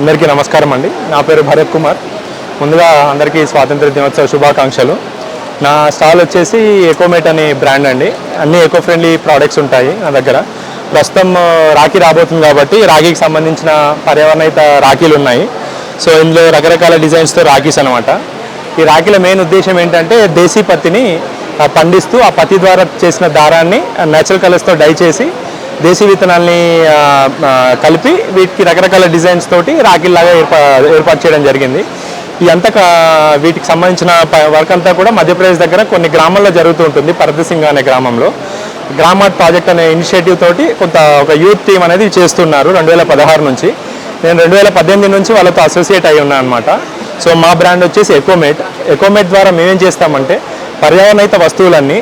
అందరికీ నమస్కారం అండి. నా పేరు భరత్ కుమార్. ముందుగా అందరికీ స్వాతంత్ర దినోత్సవ శుభాకాంక్షలు. నా స్టాల్ వచ్చేసి ఎకోమేట్ అనే బ్రాండ్ అండి. అన్ని ఎకో ఫ్రెండ్లీ ప్రోడక్ట్స్ ఉంటాయి నా దగ్గర. ప్రస్తుతం రాఖీ రాబోతుంది కాబట్టి రాఖీకి సంబంధించిన పర్యావరణహిత రాఖీలు ఉన్నాయి. సో ఇందులో రకరకాల డిజైన్స్తో రాఖీస్ అనమాట ఈ రాఖీల మెయిన్ ఉద్దేశం ఏంటంటే దేశీ పత్తిని పండిస్తూ ఆ పత్తి ద్వారా చేసిన దారాన్ని నేచురల్ కలర్స్తో డై చేసి దేశీ విత్తనాల్ని కలిపి వీటికి రకరకాల డిజైన్స్ తోటి రాఖీల్లాగా ఏర్పా ఏర్పాటు చేయడం జరిగింది. ఈ అంతా కా- వీటికి సంబంధించిన వర్క్ అంతా కూడా మధ్యప్రదేశ్ దగ్గర కొన్ని గ్రామాల్లో జరుగుతూ ఉంటుంది పరదసింగ్ అనే గ్రామంలో. గ్రామార్ట్ ప్రాజెక్ట్ అనే ఇనిషియేటివ్ తోటి కొంత ఒక యూత్ టీం అనేది చేస్తున్నారు రెండు వేల పదహారు నుంచి. నేను రెండు వేల పద్దెనిమిది నుంచి వాళ్ళతో అసోసియేట్ అయి ఉన్నాను అనమాట సో మా బ్రాండ్ వచ్చేసి ఎకోమేట్. ఎకోమేట్ ద్వారా మేమేం చేస్తామంటే పర్యావరణహిత వస్తువులన్నీ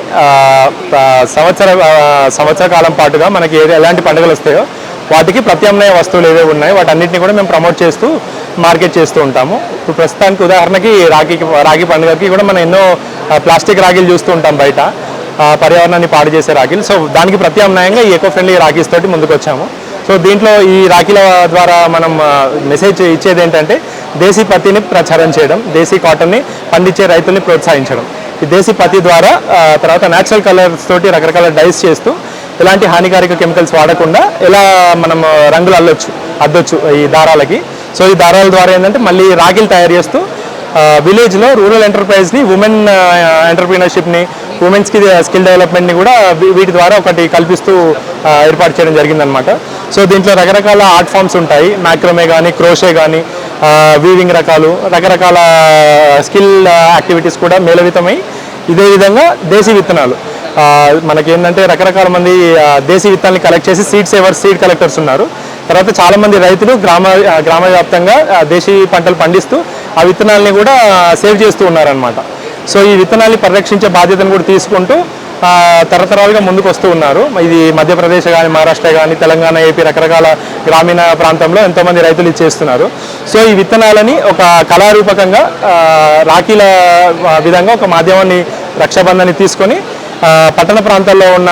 సంవత్సర సంవత్సర కాలం పాటుగా మనకి ఎలాంటి పండుగలు వస్తాయో వాటికి ప్రత్యామ్నాయ వస్తువులు ఏవేవి ఉన్నాయి వాటన్నిటిని కూడా మేము ప్రమోట్ చేస్తూ మార్కెట్ చేస్తూ ఉంటాము. ఇప్పుడు ప్రస్తుతానికి ఉదాహరణకి రాఖీకి రాఖీ పండుగకి కూడా మనం ఎన్నో ప్లాస్టిక్ రాఖీలు చూస్తూ ఉంటాం బయట పర్యావరణాన్ని పాడు చేసే రాఖీలు. సో దానికి ప్రత్యామ్నాయంగా ఈ ఎకో ఫ్రెండ్లీ రాఖీస్ తోటి ముందుకు వచ్చాము సో దీంట్లో ఈ రాఖీల ద్వారా మనం మెసేజ్ ఇచ్చేది ఏంటంటే దేశీ పత్తిని ప్రచారం చేయడం దేశీ కాటన్ని పండించే రైతుల్ని ప్రోత్సహించడం. ఈ దేశీ పత్తి ద్వారా తర్వాత న్యాచురల్ కలర్స్ తోటి రకరకాల డైస్ చేస్తూ ఎలాంటి హానికారక కెమికల్స్ వాడకుండా ఎలా మనం రంగులు అల్లొచ్చు అద్దొచ్చు ఈ దారాలకి. సో ఈ దారాల ద్వారా ఏంటంటే మళ్ళీ రాగిలు తయారు చేస్తూ విలేజ్లో రూరల్ ఎంటర్ప్రైజ్ని ఉమెన్ ఎంటర్ప్రీనర్షిప్ని ఉమెన్స్కి స్కిల్ డెవలప్మెంట్ని కూడా వీటి ద్వారా ఒకటి కల్పిస్తూ ఏర్పాటు చేయడం జరిగిందనమాట సో దీంట్లో రకరకాల ఆర్ట్ ఫామ్స్ ఉంటాయి. మ్యాక్రమే కానీ క్రోషే కానీ వీవింగ్ రకాలు రకరకాల స్కిల్ యాక్టివిటీస్ కూడా మేళవితమై ఇదే విధంగా దేశీ విత్తనాలు. మనకేంటంటే రకరకాల మంది దేశీ విత్తనాలు కలెక్ట్ చేసి సీడ్ సేవర్స్ సీడ్ కలెక్టర్స్ ఉన్నారు. తర్వాత చాలామంది రైతులు గ్రామ గ్రామ వ్యాప్తంగా దేశీ పంటలు పండిస్తూ ఆ విత్తనాల్ని కూడా సేవ్ చేస్తూ ఉన్నారనమాట సో ఈ విత్తనాల్ని పరిరక్షించే బాధ్యతను కూడా తీసుకుంటూ తరతరాలుగా ముందుకు వస్తూ ఉన్నారు. ఇది మధ్యప్రదేశ్ కానీ మహారాష్ట్ర కానీ తెలంగాణ ఏపీ రకరకాల గ్రామీణ ప్రాంతంలో ఎంతోమంది రైతులు ఇచ్చేస్తున్నారు సో ఈ విత్తనాలని ఒక కళారూపకంగా రాఖీల విధంగా ఒక మాధ్యమాన్ని రక్షాబంధాన్ని తీసుకొని పట్టణ ప్రాంతాల్లో ఉన్న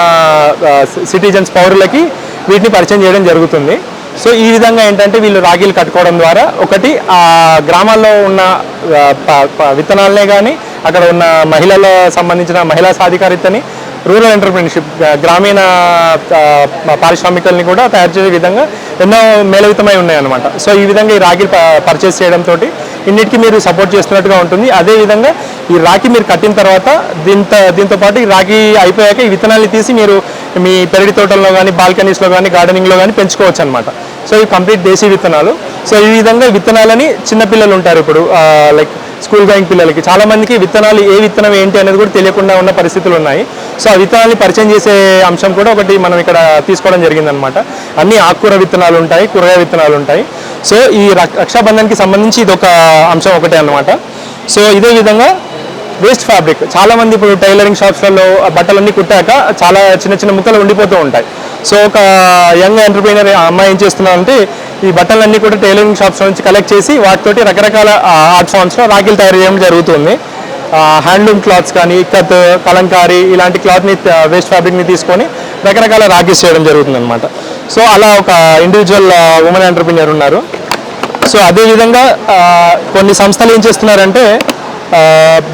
సిటిజన్స్ పౌరులకి వీటిని పరిచయం చేయడం జరుగుతుంది. సో ఈ విధంగా ఏంటంటే వీళ్ళు రాఖీలు కట్టుకోవడం ద్వారా ఒకటి ఆ గ్రామాల్లో ఉన్న విత్తనాలనే కానీ అక్కడ ఉన్న మహిళల సంబంధించిన మహిళా సాధికారితని రూరల్ ఎంటర్ప్రినర్షిప్ గ్రామీణ పారిశ్రామికల్ని కూడా తయారు చేసే విధంగా ఎన్నో మేళవితమై ఉన్నాయన్నమాట. సో ఈ విధంగా ఈ రాఖీ పర్చేస్ చేయడంతో ఇన్నిటికీ మీరు సపోర్ట్ చేస్తున్నట్టుగా ఉంటుంది. అదేవిధంగా ఈ రాఖీ మీరు కట్టిన తర్వాత దీంతో దీంతో పాటు ఈ రాఖీ అయిపోయాక ఈ విత్తనాల్ని తీసి మీరు మీ పెరటి తోటల్లో కానీ బాల్కనీస్లో కానీ గార్డెనింగ్లో కానీ పెంచుకోవచ్చు అనమాట సో ఈ కంప్లీట్ దేశీ విత్తనాలు. సో ఈ విధంగా విత్తనాలని చిన్నపిల్లలు ఉంటారు ఇప్పుడు లైక్ స్కూల్ గోయింగ్ పిల్లలకి. చాలామందికి విత్తనాలు ఏ విత్తనం ఏంటి అనేది కూడా తెలియకుండా ఉన్న పరిస్థితులు ఉన్నాయి. సో ఆ విత్తనాన్ని పరిచయం చేసే అంశం కూడా ఒకటి మనం ఇక్కడ తీసుకోవడం జరిగిందనమాట అన్ని ఆకుకూర విత్తనాలు ఉంటాయి కూరగాయ విత్తనాలు ఉంటాయి. సో ఈ రక్- రక్షాబంధన్కి సంబంధించి ఇది ఒక అంశం ఒకటే అన్నమాట. సో ఇదే విధంగా వేస్ట్ ఫ్యాబ్రిక్. చాలామంది ఇప్పుడు టైలరింగ్ షాప్స్లలో బట్టలన్నీ కుట్టాక చాలా చిన్న చిన్న ముక్కలు ఉండిపోతూ ఉంటాయి. సో ఒక యంగ్ ఎంటర్ప్రీనర్ అమ్మాయి ఏం చేస్తున్నారంటే ఈ బట్టలన్నీ కూడా టైలరింగ్ షాప్స్ నుంచి కలెక్ట్ చేసి వాటితోటి రకరకాల ఆర్ట్ ఫామ్స్లో రాఖీలు తయారు చేయడం జరుగుతుంది. హ్యాండ్లూమ్ క్లాత్స్ కానీ ఇక్కత్ కలంకారీ ఇలాంటి క్లాత్ని వేస్ట్ ఫ్యాబ్రిక్ని తీసుకొని రకరకాల రాఖీస్ చేయడం జరుగుతుంది అనమాట సో అలా ఒక ఇండివిజువల్ ఉమెన్ ఎంటర్ప్రీనర్ ఉన్నారు. సో అదేవిధంగా కొన్ని సంస్థలు ఏం చేస్తున్నారంటే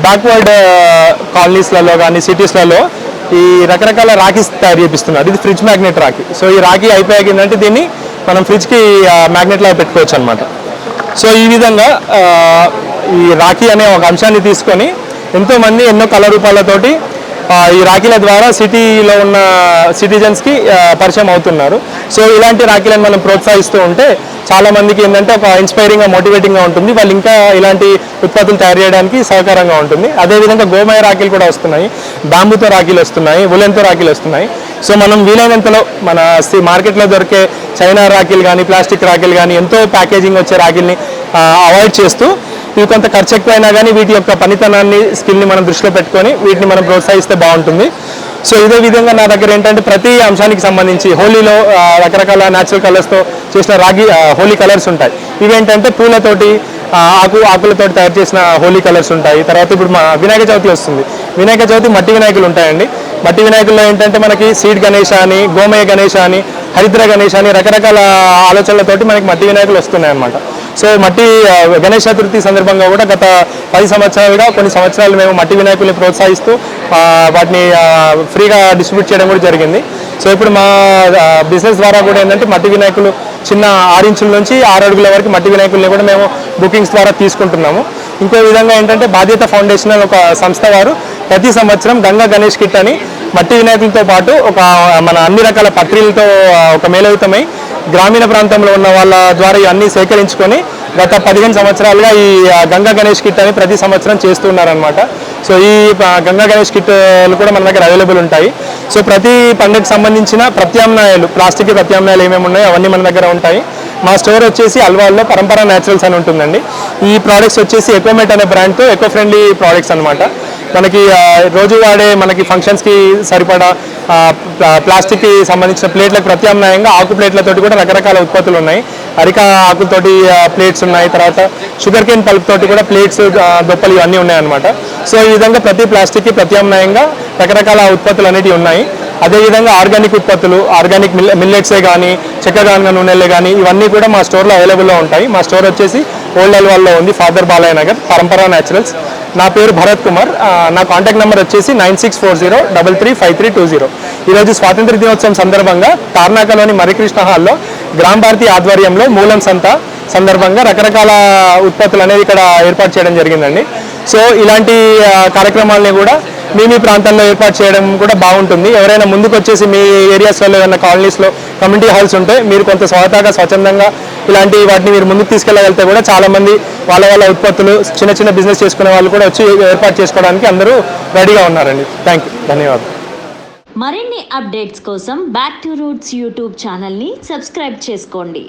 బ్యాక్వర్డ్ కాలనీస్లలో కానీ సిటీస్లలో ఈ రకరకాల రాఖీస్ తయారు చేపిస్తున్నారు. ఇది ఫ్రిడ్జ్ మ్యాగ్నెట్ రాఖీ. సో ఈ రాఖీ అయిపోయాక ఏంటంటే దీన్ని మనం ఫ్రిడ్జ్కి మ్యాగ్నెట్లో పెట్టుకోవచ్చు అనమాట సో ఈ విధంగా ఈ రాఖీ అనే ఒక అంశాన్ని తీసుకొని ఎంతోమంది ఎన్నో కళ రూపాలతోటి ఈ రాఖీల ద్వారా సిటీలో ఉన్న సిటిజన్స్కి పరిచయం అవుతున్నారు. సో ఇలాంటి రాఖీలను మనం ప్రోత్సహిస్తూ ఉంటే చాలామందికి ఏంటంటే ఒక ఇన్స్పైరింగ్గా మోటివేటింగ్గా ఉంటుంది. వాళ్ళు ఇంకా ఇలాంటి ఉత్పత్తులు తయారు చేయడానికి సహకారంగా ఉంటుంది. అదేవిధంగా గోమయ రాఖీలు కూడా వస్తున్నాయి. బాంబుతో రాఖీలు వస్తున్నాయి. ఉలెన్తో రాఖీలు వస్తున్నాయి. సో మనం వీలైనంతలో మన మార్కెట్లో దొరికే చైనా రాఖీలు కానీ ప్లాస్టిక్ రాఖీలు కానీ ఎంతో ప్యాకేజింగ్ వచ్చే రాఖీల్ని అవాయిడ్ చేస్తూ ఇవి కొంత ఖర్చు ఎక్కువైనా కానీ వీటి యొక్క పనితనాన్ని స్కిల్ని మనం దృష్టిలో పెట్టుకొని వీటిని మనం ప్రోత్సహిస్తే బాగుంటుంది. సో ఇదే విధంగా నా దగ్గర ఏంటంటే ప్రతి అంశానికి సంబంధించి హోలీలో రకరకాల న్యాచురల్ కలర్స్తో చేసిన రాగి హోలీ కలర్స్ ఉంటాయి. ఇవేంటంటే పూలతోటి ఆకు ఆకులతో తయారు చేసిన హోలీ కలర్స్ ఉంటాయి. తర్వాత ఇప్పుడు మా వినాయక చవితి వస్తుంది. వినాయక చవితి మట్టి వినాయకులు ఉంటాయండి. మట్టి వినాయకుల్లో ఏంటంటే మనకి సీడ్ గణేష్ అని గోమయ గణేష్ అని హరిద్ర గణేష్ అని రకరకాల ఆలోచనలతోటి మనకి మట్టి వినాయకులు వస్తున్నాయి అన్నమాట. సో మట్టి గణేష్ చతుర్థి సందర్భంగా కూడా గత పది సంవత్సరాలుగా కొన్ని సంవత్సరాలు మేము మట్టి వినాయకుల్ని ప్రోత్సహిస్తూ వాటిని ఫ్రీగా డిస్ట్రిబ్యూట్ చేయడం కూడా జరిగింది. సో ఇప్పుడు మా బిజినెస్ ద్వారా కూడా ఏంటంటే మట్టి వినాయకులు చిన్న ఆరించుల నుంచి ఆరు అడుగుల వరకు మట్టి వినాయకుల్ని కూడా మేము బుకింగ్స్ ద్వారా తీసుకుంటున్నాము. ఇంకో విధంగా ఏంటంటే బాధ్యత ఫౌండేషన్ అని ఒక సంస్థ వారు ప్రతి సంవత్సరం గంగా గణేష్ కిట్ అని మట్టి వినాయకులతో పాటు ఒక మన అన్ని రకాల ప్రక్రియలతో ఒక మేలవుతమై గ్రామీణ ప్రాంతంలో ఉన్న వాళ్ళ ద్వారా ఇవన్నీ సేకరించుకొని గత పదిహేను సంవత్సరాలుగా ఈ గంగా గణేష్ కిట్ అని ప్రతి సంవత్సరం చేస్తున్నారనమాట సో ఈ గంగా గణేష్ కిట్లు కూడా మన దగ్గర అవైలబుల్ ఉంటాయి. సో ప్రతి పండుగకు సంబంధించిన ప్రత్యామ్నాయాలు ప్లాస్టిక్ ప్రత్యామ్నాయాలు ఏమేమి ఉన్నాయో అవన్నీ మన దగ్గర ఉంటాయి. మా స్టోర్ వచ్చేసి అల్వాల్లో పరంపర న్యాచురల్స్ అని ఉంటుందండి. ఈ ప్రోడక్ట్స్ వచ్చేసి ఎకోమేట్ అనే బ్రాండ్తో ఎకో ఫ్రెండ్లీ ప్రోడక్ట్స్ అనమాట మనకి రోజు వాడే మనకి ఫంక్షన్స్కి సరిపడా ప్లాస్టిక్కి సంబంధించిన ప్లేట్లకు ప్రత్యామ్నాయంగా ఆకు ప్లేట్లతోటి కూడా రకరకాల ఉత్పత్తులు ఉన్నాయి. అరిక ఆకులతోటి ప్లేట్స్ ఉన్నాయి. తర్వాత షుగర్ కేన్ పల్ప్తోటి కూడా ప్లేట్స్ దొప్పలు ఇవన్నీ ఉన్నాయన్నమాట. సో ఈ విధంగా ప్రతి ప్లాస్టిక్కి ప్రత్యామ్నాయంగా రకరకాల ఉత్పత్తులు అనేటివి ఉన్నాయి. అదేవిధంగా ఆర్గానిక్ ఉత్పత్తులు ఆర్గానిక్ మిల్ మిల్లెట్సే కానీ చెక్కగానుగ నూనెలే కానీ ఇవన్నీ కూడా మా స్టోర్లో అవైలబుల్లో ఉంటాయి. మా స్టోర్ వచ్చేసి ఓల్డ్ అల్వాల్లో ఉంది ఫాదర్ బాలయ్య నగర్ పరంపర న్యాచురల్స్ నా పేరు భరత్ కుమార్. నా కాంటాక్ట్ నెంబర్ వచ్చేసి nine six four zero double three five three two zero. ఈరోజు స్వాతంత్ర దినోత్సవం సందర్భంగా తార్నాకలోని మరికృష్ణ హాల్లో గ్రామ భారతి ఆధ్వర్యంలో మూలం సంత సందర్భంగా రకరకాల ఉత్పత్తులు అనేది ఇక్కడ ఏర్పాటు చేయడం జరిగిందండి. సో ఇలాంటి కార్యక్రమాలని కూడా మీ మీ ప్రాంతాల్లో ఏర్పాటు చేయడం కూడా బాగుంటుంది. ఎవరైనా ముందుకు వచ్చేసి మీ ఏరియాస్లో ఏమైనా కాలనీస్లో కమ్యూనిటీ హాల్స్ ఉంటే మీరు కొంత స్వతహాగా స్వచ్ఛందంగా ఇలాంటి వాటిని మీరు ముందుకు తీసుకెళ్ళగలిగితే కూడా చాలా మంది వాళ్ళ వాళ్ళ ఉత్పత్తులు చిన్న చిన్న బిజినెస్ చేసుకునే వాళ్ళు కూడా వచ్చి ఏర్పాటు చేసుకోవడానికి అందరూ రెడీగా ఉన్నారండి. థ్యాంక్ యూ ధన్యవాదాలు. మరిన్ని అప్డేట్స్ కోసం బ్యాక్ టు రూట్స్ యూట్యూబ్ ఛానల్ని సబ్స్క్రైబ్ చేసుకోండి.